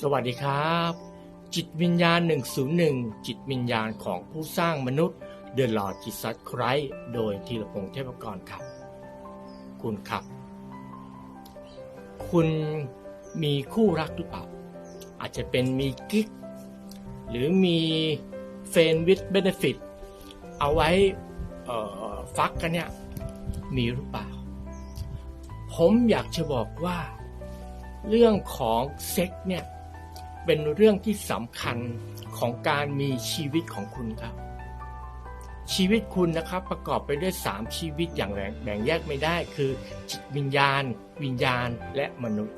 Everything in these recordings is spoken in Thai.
สวัสดีครับ จิตวิญญาณ 101 จิตวิญญาณของผู้สร้างมนุษย์เดอะลอ d จิสัตไครโดยธีรพงษ์เทพกรครับ คุณครับ คุณมีคู่รักหรือเปล่า อาจจะเป็นมีกิ๊ก หรือมีเฟนวิดเบเนฟิตเอาไว้ฟักกันเนี่ย มีหรือเปล่า ผมอยากจะบอกว่า เรื่องของเซ็กเนี่ย เป็นเรื่องที่สำคัญของการมีชีวิตของคุณครับ ชีวิตคุณนะครับประกอบไปด้วยสามชีวิตอย่างแบ่งแยกไม่ได้คือ จิตวิญญาณ วิญญาณและมนุษย์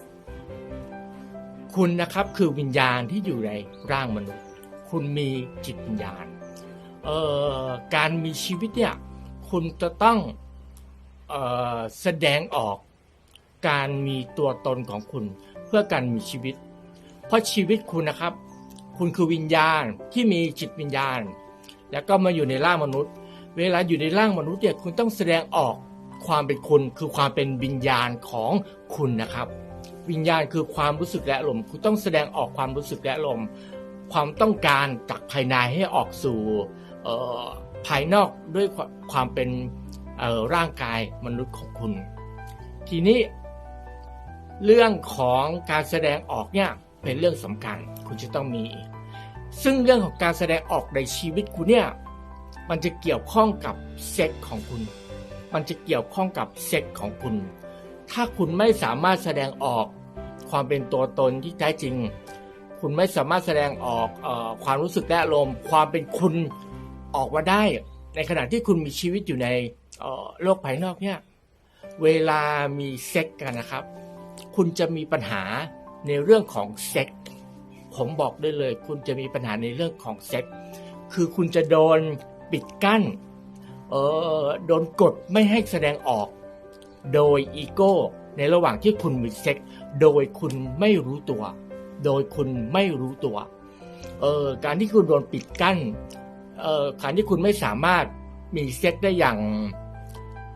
คุณนะครับคือวิญญาณที่อยู่ในร่างมนุษย์ คุณมีจิตวิญญาณเอ่อการมีชีวิตเนี่ยคุณจะต้องออแสดงออกการมีตัวตนของคุณเพื่อการมีชีวิต เพราะชีวิตคุณนะครับ คุณคือวิญญาณที่มีจิตวิญญาณ แล้วก็มาอยู่ในร่างมนุษย์ เวลาอยู่ในร่างมนุษย์เนี่ยคุณต้องแสดงออกความเป็นคุณคือความเป็นวิญญาณของคุณนะครับ วิญญาณคือความรู้สึกและอารมคุณต้องแสดงออกความรู้สึกและอารมความต้องการจากภายในให้ออกสู่ภายนอกด้วยความเป็นร่างกายมนุษย์ของคุณ ทีนี้เรื่องของการแสดงออกเนี่ย เป็นเรื่องสำคัญ คุณจะต้องมี ซึ่งเรื่องของการแสดงออกในชีวิตคุณเนี่ยมันจะเกี่ยวข้องกับเซ็กของคุณ มันจะเกี่ยวข้องกับเซ็กของคุณ ถ้าคุณไม่สามารถแสดงออกความเป็นตัวตนที่แท้จริง คุณไม่สามารถแสดงออกออความรู้สึกและอารมณ์ความเป็นคุณออกมาได้ ในขณะที่คุณมีชีวิตอยู่ในโลกภายนอกเนี่ย เวลามีเซ็กกันนะครับ คุณจะมีปัญหา ในเรื่องของเซ็กส์ผมบอกได้เลย คุณจะมีปัญหาในเรื่องของเซ็กส์คือคุณจะโดนปิดกั้นเออโดนกดไม่ให้แสดงออก โดยอีโก้ ในระหว่างที่คุณมีเซ็กส์โดยคุณไม่รู้ตัว โดยคุณไม่รู้ตัวเออการที่คุณโดนปิดกั้นเออการที่คุณไม่สามารถมีเซ็กส์ได้อย่าง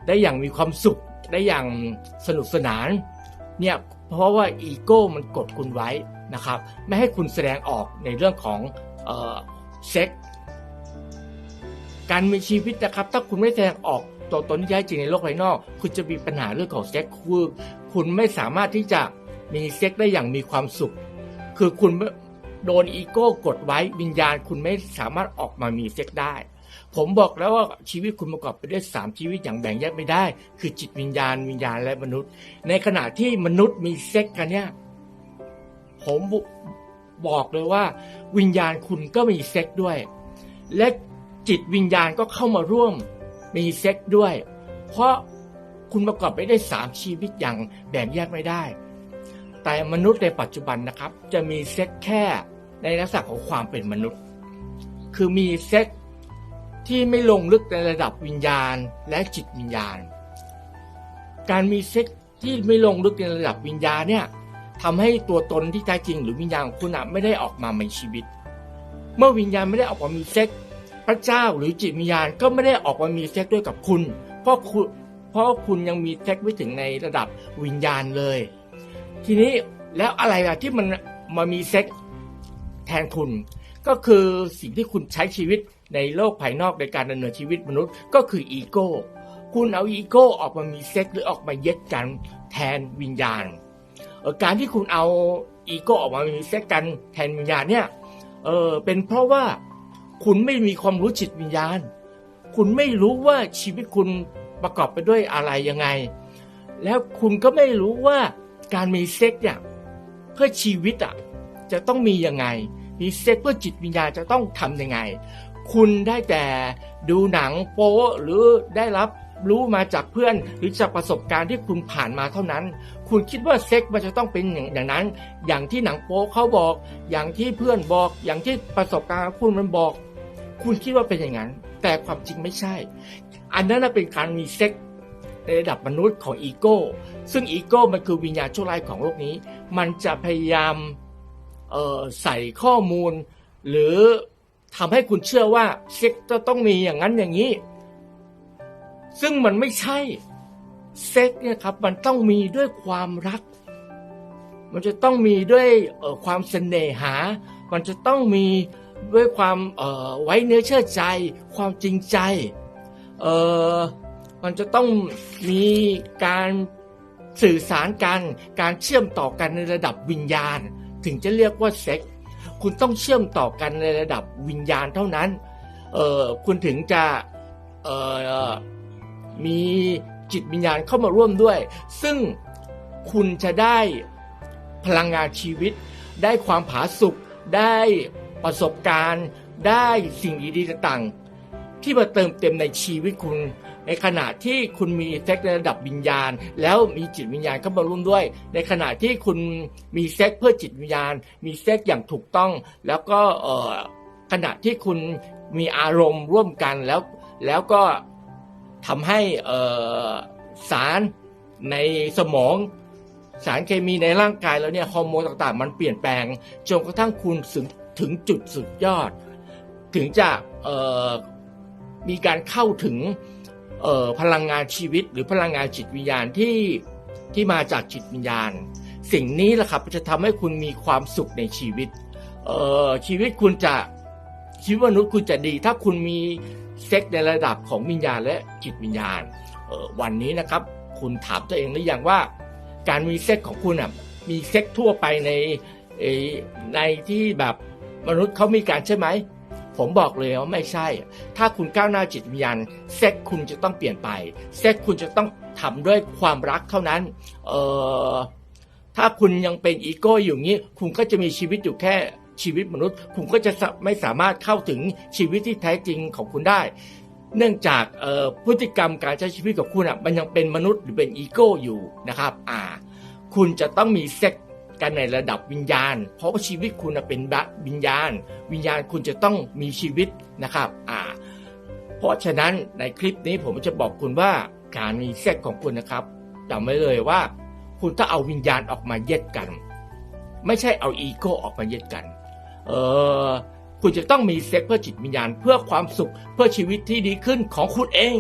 ได้อย่างมีความสุขได้อย่างสนุกสนานเนี่ย เพราะว่าอีโก้มันกดคุณไว้นะครับ ไม่ให้คุณแสดงออกในเรื่องของเอ่อเซ็กการมีชีวิตนะครับ ถ้าคุณไม่แสดงออกตัวตนที่แท้จริงในโลกภายนอก คุณจะมีปัญหาเรื่องของเซ็กคือคุณไม่สามารถที่จะมีเซ็กได้อย่างมีความสุข คือคุณโดนอีโก้กดไว้วิญญาณคุณไม่สามารถออกมามีเซ็กได้ ผมบอกแล้วว่าชีวิตคุณประกอบไปด้วยสามชีวิตอย่างแบ่งแยกไม่ได้ คือจิตวิญญาณวิญญาณและมนุษย์ ในขณะที่มนุษย์มีเซ็กกันเนี่ย ผมบอกเลยว่า วิญญาณคุณก็มีเซ็กด้วย และจิตวิญญาณก็เข้ามาร่วมมีเซ็กด้วย เพราะคุณประกอบไปได้สามชีวิตอย่างแบ่งแยกไม่ได้ แต่มนุษย์ในปัจจุบันนะครับ จะมีเซ็กแค่ในลักษณะของความเป็นมนุษย์ คือมีเซ็ก ที่ไม่ลงลึกในระดับวิญญาณและจิตวิญญาณ การมีเซ็กที่ไม่ลงลึกในระดับวิญญาณเนี่ยทำให้ตัวตนที่แท้จริงหรือวิญญาณของคุณอะไม่ได้ออกมาในชีวิต เมื่อวิญญาณไม่ได้ออกมามีเซ็กพระเจ้าหรือจิตวิญญาณก็ไม่ได้ออกมามีเซ็กด้วยกับคุณ เพราะคุณเพราะคุณยังมีเซ็กไม่ถึงในระดับวิญญาณเลย ทีนี้แล้วอะไรล่ะที่มันมามีเซ็กแทนคุณ ก็คือสิ่งที่คุณใช้ชีวิต ในโลกภายนอกในการดำเนินชีวิตมนุษย์ก็คืออีโก้ คุณเอาอีโก้ออกมามีเซ็กหรือออกมาเย็ดกันแทนวิญญาณ การที่คุณเอาอีโก้ออกมามีเซ็กกันแทนวิญญาณเนี่ยเออเป็นเพราะว่าคุณไม่มีความรู้จิตวิญญาณ คุณไม่รู้ว่าชีวิตคุณประกอบไปด้วยอะไรยังไง แล้วคุณก็ไม่รู้ว่าการมีเซ็กเนี่ยเพื่อชีวิตอะจะต้องมียังไง มีเซ็กเพื่อจิตวิญญาณจะต้องทำยังไง คุณได้แต่ดูหนังโป๊หรือได้รับรู้มาจากเพื่อนหรือจากประสบการณ์ที่คุณผ่านมาเท่านั้น คุณคิดว่าเซ็กมันจะต้องเป็นอย่างางนั้น อย่างที่หนังโป๊เขาบอก อย่างที่เพื่อนบอก อย่างที่ประสบการณ์คุณมันบอก คุณคิดว่าเป็นอย่างนั้น แต่ความจริงไม่ใช่ อันนั้นเป็นการมีเซ็กในระดับมนุษย์ของอีโก้ ซึ่งอีโก้มันคือวิญญาณชั่วร้ายของโลกนี้ มันจะพยายามใส่ข้อมูล หรือ ทำให้คุณเชื่อว่าเซ็กจะต้องมีอย่างนั้นอย่างนี้ ซึ่งมันไม่ใช่เซ็กเนี่ยครับ มันต้องมีด้วยความรัก มันจะต้องมีด้วยความเสน่หา มันจะต้องมีด้วยความไว้เนื้อเชื่อใจ ความจริงใจเออมันจะต้องมีการสื่อสารกัน การเชื่อมต่อกันในระดับวิญญาณ ถึงจะเรียกว่าเซ็ก คุณต้องเชื่อมต่อกันในระดับวิญญาณเท่านั้น เออคุณถึงจะเออมีจิตวิญญาณเข้ามาร่วมด้วย ซึ่งคุณจะได้พลังงานชีวิต ได้ความผาสุกได้ประสบการณ์ ได้สิ่งดีๆต่างๆที่มาเติมเต็มในชีวิตคุณ ในขณะที่คุณมีเซ็กในระดับวิญญาณ แล้วมีจิตวิญญาณเข้ามาร่วมด้วย ในขณะที่คุณมีเซ็กเพื่อจิตวิญญาณ มีเซ็กอย่างถูกต้อง แล้วก็เออขณะที่คุณมีอารมณ์ร่วมกันแล้วแล้วก็ทำให้เออสารในสมองสารเคมีในร่างกายแล้วเนี่ยฮอร์โมนต่างๆ มันเปลี่ยนแปลงจนกระทั่งคุณถึงถึงจุดสุดยอด ถึงจะมีการเข้าถึง พลังงานชีวิตหรือพลังงานจิตวิญญาณที่ที่มาจากจิตวิญญาณ สิ่งนี้แหละครับจะทำให้คุณมีความสุขในชีวิตเออชีวิตคุณจะชีวิตมนุษย์คุณจะดี ถ้าคุณมีเซ็กในระดับของวิญญาณและจิตวิญญาณเออวันนี้นะครับ คุณถามตัวเองหรือยังว่า การมีเซ็กของคุณอะมีเซ็กทั่วไปในในที่แบบมนุษย์เขามีการใช่ไหม ผมบอกเลยว่าไม่ใช่ ถ้าคุณก้าวหน้าจิตวิญญาณเซ็กคุณจะต้องเปลี่ยนไป เซ็กคุณจะต้องทำด้วยความรักเท่านั้น เออถ้าคุณยังเป็นอีโก้อยู่งี้ คุณก็จะมีชีวิตอยู่แค่ชีวิตมนุษย์ คุณก็จะไม่สามารถเข้าถึงชีวิตที่แท้จริงของคุณได้ เนื่องจากพฤติกรรมการใช้ชีวิตของคุณอะมันยังเป็นมนุษย์หรือเป็นอีโก้อยู่นะครับ อ่า คุณจะต้องมีเซ็ก กันในระดับวิญญาณ เพราะว่าชีวิตคุณเป็นบะวิญญาณ วิญญาณคุณจะต้องมีชีวิตนะครับอ่าเพราะฉะนั้นในคลิปนี้ผมจะบอกคุณว่าการมีเซ็กของคุณนะครับจำไว้เลยว่า คุณถ้าเอาวิญญาณออกมาเย็ดกัน ไม่ใช่เอาอีโก้ออกมาเย็ดกัน เออคุณจะต้องมีเซ็กเพื่อจิตวิญญาณเพื่อความสุขเพื่อชีวิตที่ดีขึ้นของคุณเอง